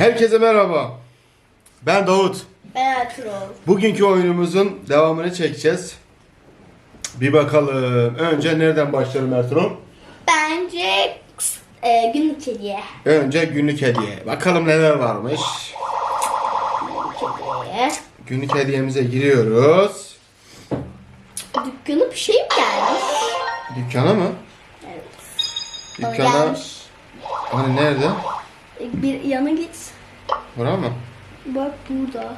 Herkese merhaba. Ben Davut. Ben Ertuğrul. Bugünkü oyunumuzun devamını çekeceğiz. Bir bakalım. Önce nereden başlayalım Ertuğrul? Bence e, günlük hediye. Önce günlük hediye. Bakalım neler varmış. Günlük hediye. Günlük hediyemize giriyoruz. Dükkana bir şey mi gelmiş? Dükkana mı? Evet. Bana Dükkana. gelmiş. Hani nerede? Bir yana git. Bura mı? Bak burada.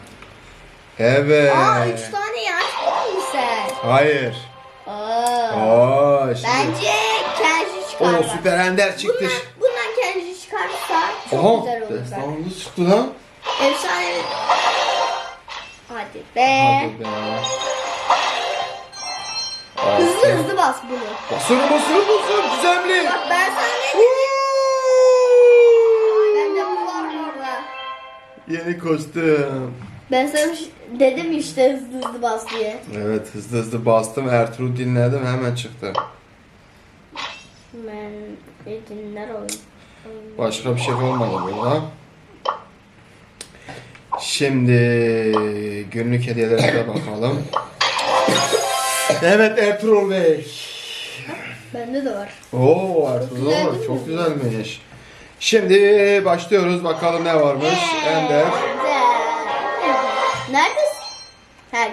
Evet. Aa üç tane yaş mı sen? Hayır. Aa. Oo, şimdi. Bence kendisi çıkar. Oo bak. süper ender çıktı. Bundan, bundan kendisi çıkarsa çok Oha. güzel olur. Destanlı çıktı lan. Efsane. Hadi be. Hadi be. Hızlı hızlı bas bunu. Basın basın basın. Güzelli. Bak ben sana ne dedim? Bende bu var orada. Yeni kostüm. Ben sana ş- dedim işte hızlı hızlı bas diye. Evet hızlı hızlı bastım. Ertuğrul dinledim hemen çıktı. Ben bir dinler oyun. Başka bir şey olmadı burada. Şimdi günlük hediyelere bakalım. Evet Ertuğrul Bey. Bende de var. Oo Ertuğrul güzel Çok mi? güzelmiş. Şimdi başlıyoruz. Bakalım ne varmış. Ender. Neredesin? Sen.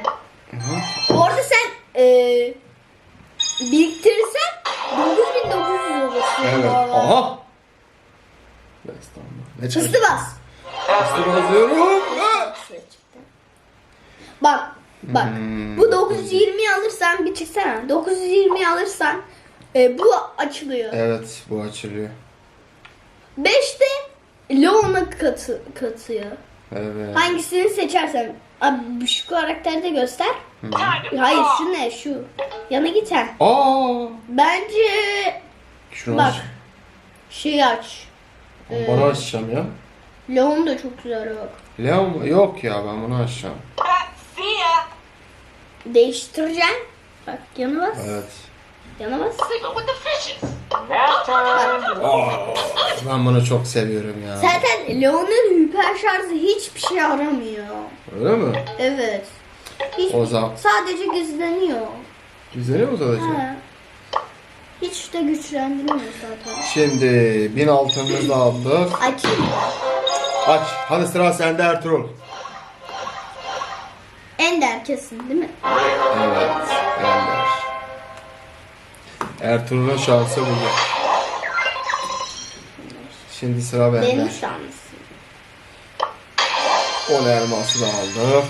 Orada sen e, biriktirirsen 9900 olursun. Evet. Aha. Ne çıktı? Hızlı bas. Hızlı basıyorum. Bak bak Hmm. bu 920 alırsan bir çıksana 920 alırsan e, bu açılıyor. Evet bu açılıyor. 5'te Leon'a katı, katıyor. Evet. Hangisini seçersen. Abi şu karakteri de göster. Hı. Hayır şu ne şu. Yana git ha. Aa. Bence Şunu Bak. aç. şey aç. Ee, Bana açacağım ya. Leon da çok güzel bak. Leon mu? Yok ya ben bunu açacağım. See ya. Değiştireceksin. Bak yana bas. Evet. Yana bas. Sleeping with the fishes. Nap time. Aa, ben bunu çok seviyorum ya. Zaten Leon'un hiper şarjı hiçbir şey aramıyor. Öyle mi? Evet. Hiç, O zaman sadece gizleniyor. güzeli mi uzatacak? Ha. Hiç de güçlendirmiyor zaten. Şimdi bin altınımızı aldık. Açayım mı? Aç. Hadi sıra sende Ertuğrul. Ender kesin değil mi? Evet. Ender. Ertuğrul'un şansı burada. Şimdi sıra bende. Benim şansım. On elması da aldık.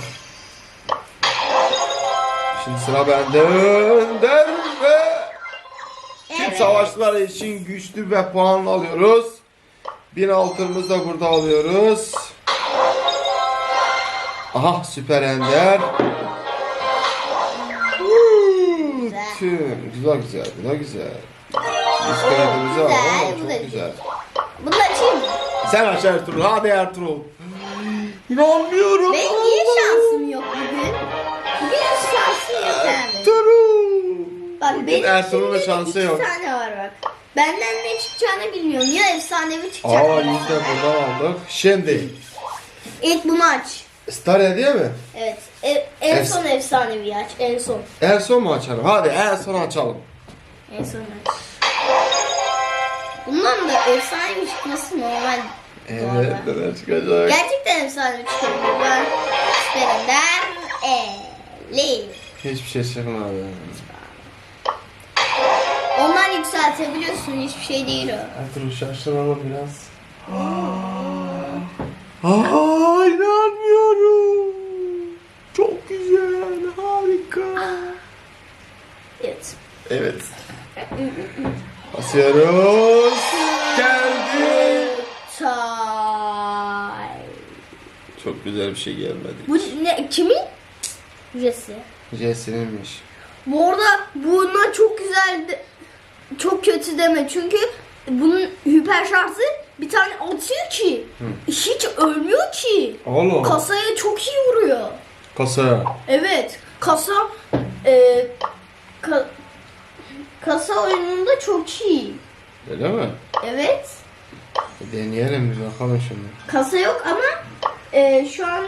Şimdi sıra bende. Önder ve Çift Evet. savaşlar için güçlü ve puan alıyoruz. Bin altınımızı da burada alıyoruz. Aha süper ender. Tüm. Güzel güzel. Bu da güzel. Biz kaydımızı Güzel, bu da çok güzel. Bunu da açayım mı? Sen aç Ertuğrul. Hadi Ertuğrul. İnanmıyorum. Benim niye şansım yok bugün? Bugün hiç şansım yok yani. Ertuğrul. Bak benim Ertuğrul'un şimdi şansı iki yok. tane var bak. Benden ne çıkacağını bilmiyorum. Ya efsanevi çıkacak. Aa ya yüzde buradan aldık. Şimdi. İlk bunu aç. Star hediye mi? Evet. E- en Ef- son efsanevi aç. En son. En son mu açalım? Hadi en son açalım. En son aç. Bundan da efsanevi çıkması normal. Evet Normal. neler çıkacak? Gerçekten efsanevi çıkabilir. Ben Sperender Eli. Hiçbir şey çıkmadı. Onlar yükseltebiliyorsun. Hiçbir şey değil o. Ertuğrul şaşıralım biraz. Aa inanmıyorum. Çok güzel, harika. Evet. Evet. Basıyoruz. Geldi. Tay. Çok güzel bir şey gelmedi. Bu ne? Kimin? Jesse. Jesse'ninmiş. Bu arada buna çok güzel de- çok kötü deme çünkü bunun hiper şarjı bir tane atıyor ki hiç ölmüyor ki. Oğlum. Kasaya çok iyi vuruyor. Kasa. Evet. Kasa e, ka- kasa oyununda çok iyi. Öyle mi? Evet. Deneyelim bir bakalım şimdi. Kasa yok ama e, şu an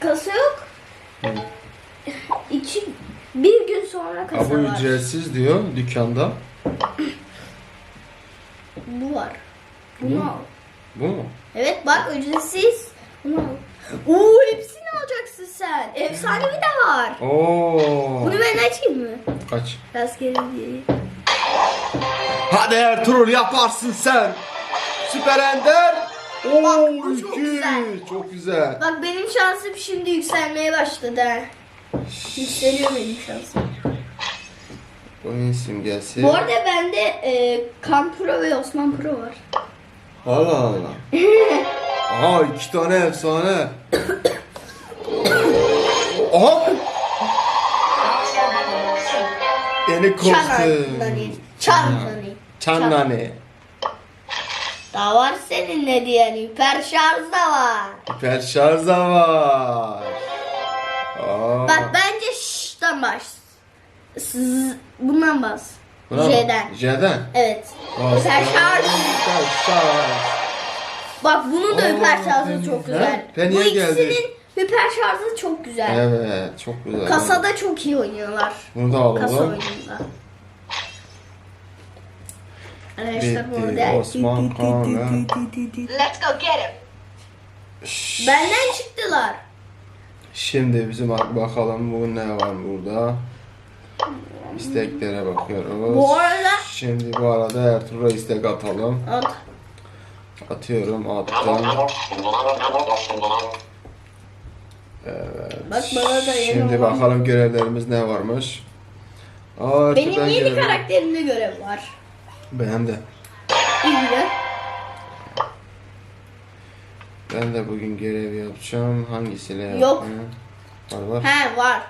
kasa yok. Hı. İki, bir gün sonra kasa bu var. ücretsiz diyor dükkanda. Bu var. Bunu al. Bu mu? Evet bak ücretsiz. Bunu al. Oo hepsini alacaksın sen. Efsanevi de var. Oo. Bunu ben açayım mı? Kaç? Rastgele diye. Hadi Ertuğrul yaparsın sen. Süper Ender. Oo, Bak, bu çok iki. güzel. Çok güzel. Bak benim şansım şimdi yükselmeye başladı. ha. Yükseliyor benim şansım. Oyun simgesi. Bu arada bende e, Kan Pro ve Osman Pro var. Allah Allah. Aha iki tane efsane. Aha. Yeni kostüm. Çanani. Çanani. Çanlani. Daha var seninle diyen hiper şarj da var. Hiper şarj da var. Aa. Bak bence şştan baş. Sız, bundan bas. Buna bak. J'den. J'den. Evet. Bas. Hiper şarj. Bak bunun da Oo, şarjı çok güzel. Bu Penny'e geldi. ikisinin hiper şarjı çok güzel. Evet çok güzel. Kasada çok iyi oynuyorlar. Bunu da Kasa alalım. oyununda. Arkadaşlar burada. Osman Kan'a. Let's go get him. Benden çıktılar. Şimdi bizim bak- bakalım bugün ne var burada. İsteklere bakıyoruz. Bu arada Şimdi bu arada Ertuğrul'a istek atalım. at. Atıyorum attım. Evet. Bak bana da Şimdi bakalım görevlerimiz ne varmış. Aa, Benim yeni görev- karakterimde görev var. Benim de. İyi. Ben de bugün görev yapacağım. Hangisiyle Yok. yapayım? Var var. He var.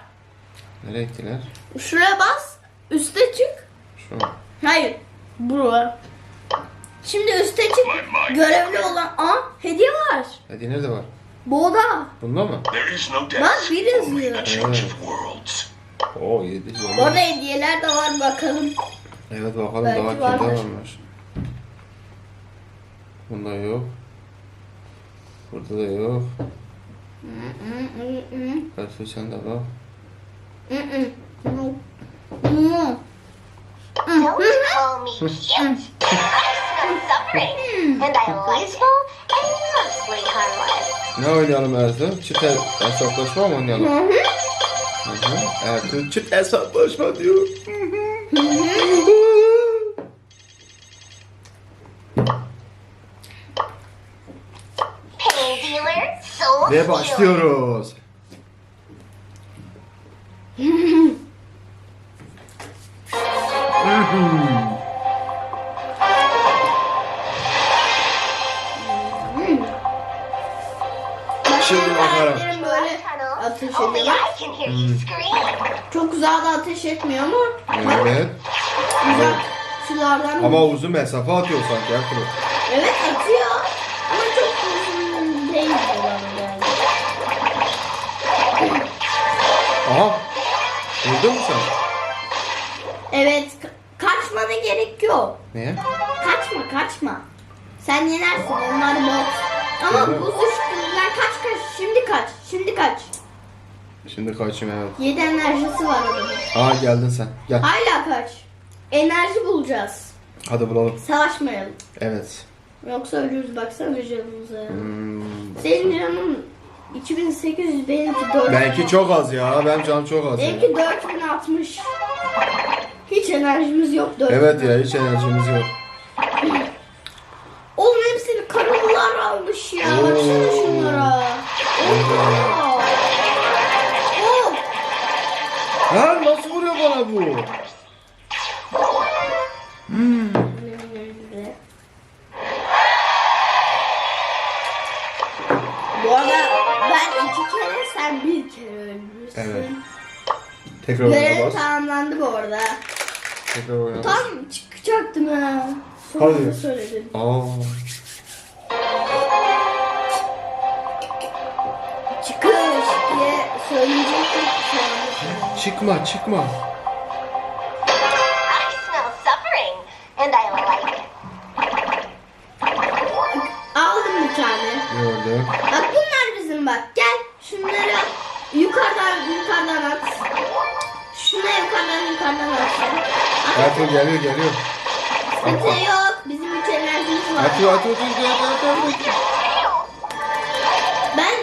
Nereye gittiler? Şuraya bas. Üste çık. Şu mu? Hayır. Buraya. Şimdi üste çık. Görevli olan. Aa hediye var. Hadi nerede var? Bu oda. Bunda mı? There is no Bak death, bir only yazıyor. a change of worlds. Oo 7 Orada hediyeler de var bakalım. Evet bakalım Belki daha vardır. varmış. Bunda yok. Burada da yok. Hı, hı, hı. Ertuğrul sen de bak. Hı. Hı. Hı. Don't call me cute. I smell suffering, and I lustful and mostly harmless. Ne oynayalım Ertuğrul? Çift el- hesaplaşma mı oynayalım? Hı hı. Ertuğrul çift hesaplaşma diyor. Pain dealer, soul Ve başlıyoruz. Uzun mesafe atıyor sanki Ertuğrul. evet atıyor ama çok uzun değil bana yani. Aha. Öldün mü sen? Evet ka- kaçmana gerek yok. Niye? Kaçma kaçma. Sen yenersin onlar bot. Ama Evet. buz üstünden kaç kaç şimdi kaç şimdi kaç. Şimdi kaçayım evet. 7 enerjisi var adamın. Aa geldin sen. Gel. Hala kaç. Enerji bulacağız. Hadi bulalım. Savaşmayalım. Evet. Yoksa ölürüz baksana canımıza. Hmm. Senin canın 2800 benimki 4. Benimki çok az ya. Benim canım çok az. Benimki 4060. Hiç enerjimiz yok 4. Evet ya hiç enerjimiz yok. Oğlum hepsini karınlar almış ya. Oo. Baksana şunlara. Oha. Oh. Ha nasıl vuruyor bana? Bu iki kere sen bir kere ölmüşsün. Evet. Tekrar oyuna Görev bas. tamamlandı bu arada. Tekrar oyuna bas. Tam çıkacaktım ha. Hadi. Sonra söyledim. Aa. Çıkış diye söyleyecektim. Şu. Çıkma çıkma. I smell suffering, and I like it. Gördüm. Bak at. At. Ertuğrul geliyor geliyor. Sıkıntı yok. Bizim üç enerjimiz var. Atıyor atıyor atıyor atıyor atıyor. atıyor. Ben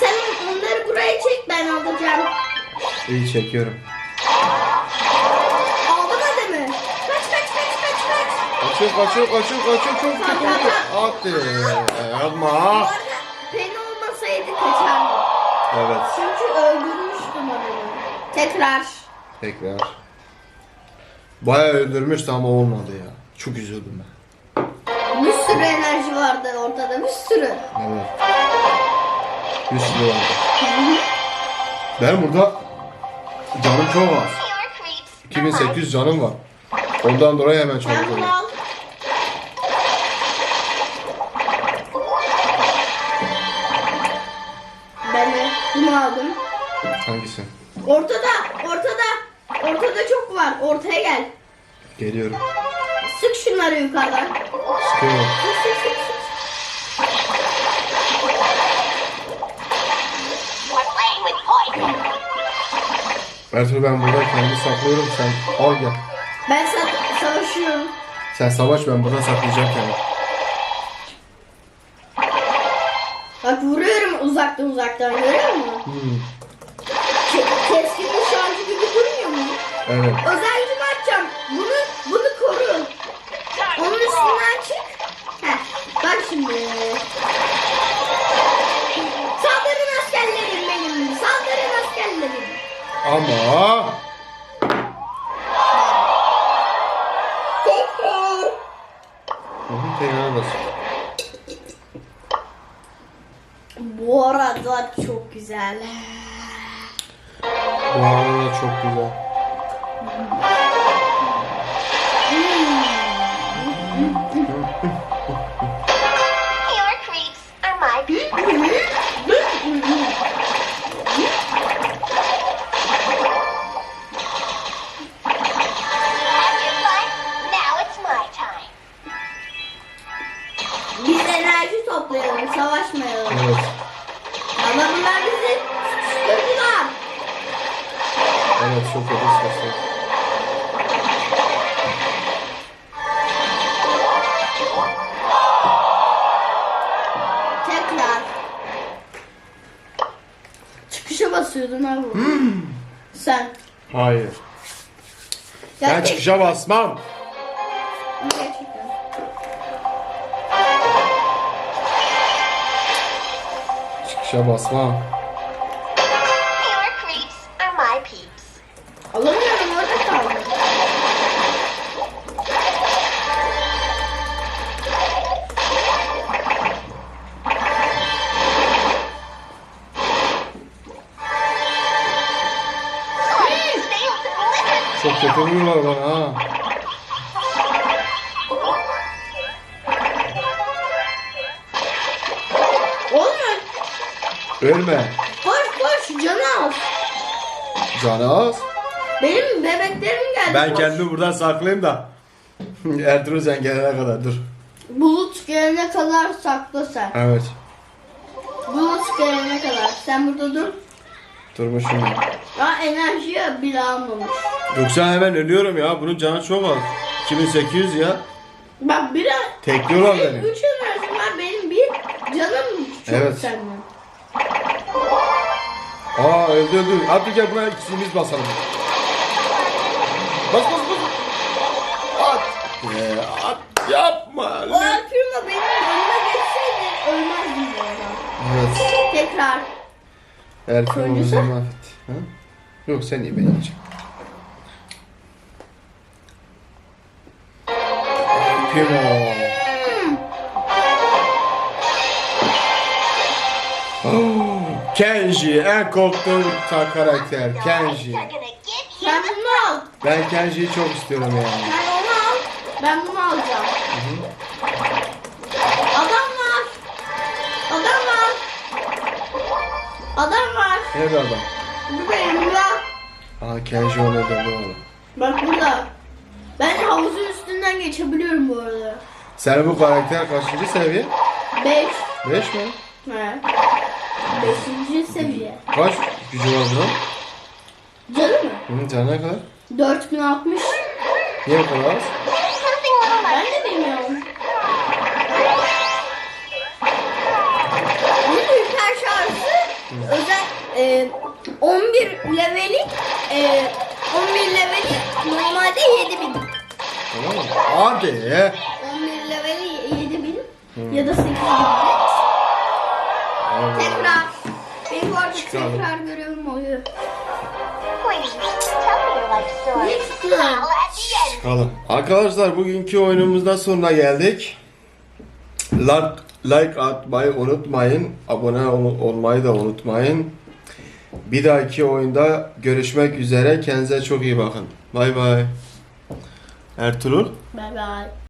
sen onları buraya çek ben alacağım. İyi çekiyorum. Aldın adamı. Kaç kaç kaç kaç kaç. Kaçıyor kaçıyor kaçıyor kaçıyor çok kötü. Bu Yapma. Penny olmasaydı kaçardı. Evet. Çünkü öldürmüştüm adamı. Tekrar. Tekrar. Bayağı öldürmüştü ama olmadı ya. Çok üzüldüm ben. Bir sürü enerji vardı ortada bir sürü. Evet. 100 lira vardı. Benim burada canım çok az. Your creeps are my 2800 canım var. Ondan dolayı hemen çabuk bunu oluyor. al. Ben de bunu aldım. Hangisi? Ortada, ortada, çok var. Ortaya gel. Geliyorum. Sık şunları yukarıdan. Sıkıyorum. Sık sık sık. Ertuğrul ben burada kendimi saklıyorum. Sen al gel. Ben sa- savaşıyorum. Sen savaş ben burada saklayacağım kendimi. Bak vuruyorum uzaktan uzaktan görüyor musun? Hmm. Ke- keskin nişancı gibi durmuyor mu? Evet. Özel gücümü açacağım. Bunu, bunu koru. Onun üstünden çık. Heh, bak şimdi. Saldırın askerlerim benim. Saldırın askerlerim. Ama bas. Bu arada çok güzel. Bu arada çok güzel. Biz enerji toplayalım, savaşmayalım. Evet. Ama bunlar bizi sıkıştırdılar. Evet çok kötü sesler. Tekrar. Çıkışa basıyordun ha bu. Sen. Hayır. Ben Gerçek- çıkışa basmam. Çıkışa basmam. Ölme. Koş koş canı al. Canı az. Benim bebeklerim geldi. Ben koş. kendimi buradan saklayayım da. Ertuğrul sen gelene kadar dur. Bulut gelene kadar sakla sen. Evet. Bulut gelene kadar. Sen burada dur. Durmuşum. Daha enerjiye bile almamış. Yoksa hemen ölüyorum ya. Bunun canı çok az. 2800 ya. Bak bir Tekliyorlar beni. Üç enerjim var benim bir canım çok Evet. senden. Aa öldü öldü. Hadi gel buna ikimiz basalım. Bas bas bas. At. Ee, at. Yapma. O Alpirma benim önüme geçseydi ölmezdim bu arada. Evet. Tekrar. Erkin Sonuncusu? oğlum mahvet. Ha? Yok sen iyi ben yiyeceğim. Pimo. Oh, Kenji en korktuğum ta karakter Kenji. Sen bunu al. Ben Kenji'yi çok istiyorum yani. Sen onu al. Ben bunu alacağım. Adam var. Adam var. Adam var. Nerede adam? Bu benim burada. Aa Kenji onu öldürdü oğlum. Bak burada. Ben havuzun üstünden geçebiliyorum bu arada. Sen bu karakter kaçıncı seviye? 5. 5 mi? He. Beşinci seviye. Kaç gücü var bunun? Canı mı? Hı, canı ne kadar? 4060. Niye bu kadar az? Ben de bilmiyorum. Bunun hiper şarjı özel e, 11 leveli e, 11 leveli normalde 7000. Tamam mı? Hadi. 11 leveli 7000 ya da 8000. Allah. Tekrar. Benim bu arada Çıkalım. tekrar görevim oluyor. Please, tell me your life story. Lütfen. Well, at the end. Çıkalım. Arkadaşlar bugünkü oyunumuzda sonuna geldik. Like, like atmayı unutmayın. Abone ol- olmayı da unutmayın. Bir dahaki oyunda görüşmek üzere. Kendinize çok iyi bakın. Bay bay. Ertuğrul. Bye bye.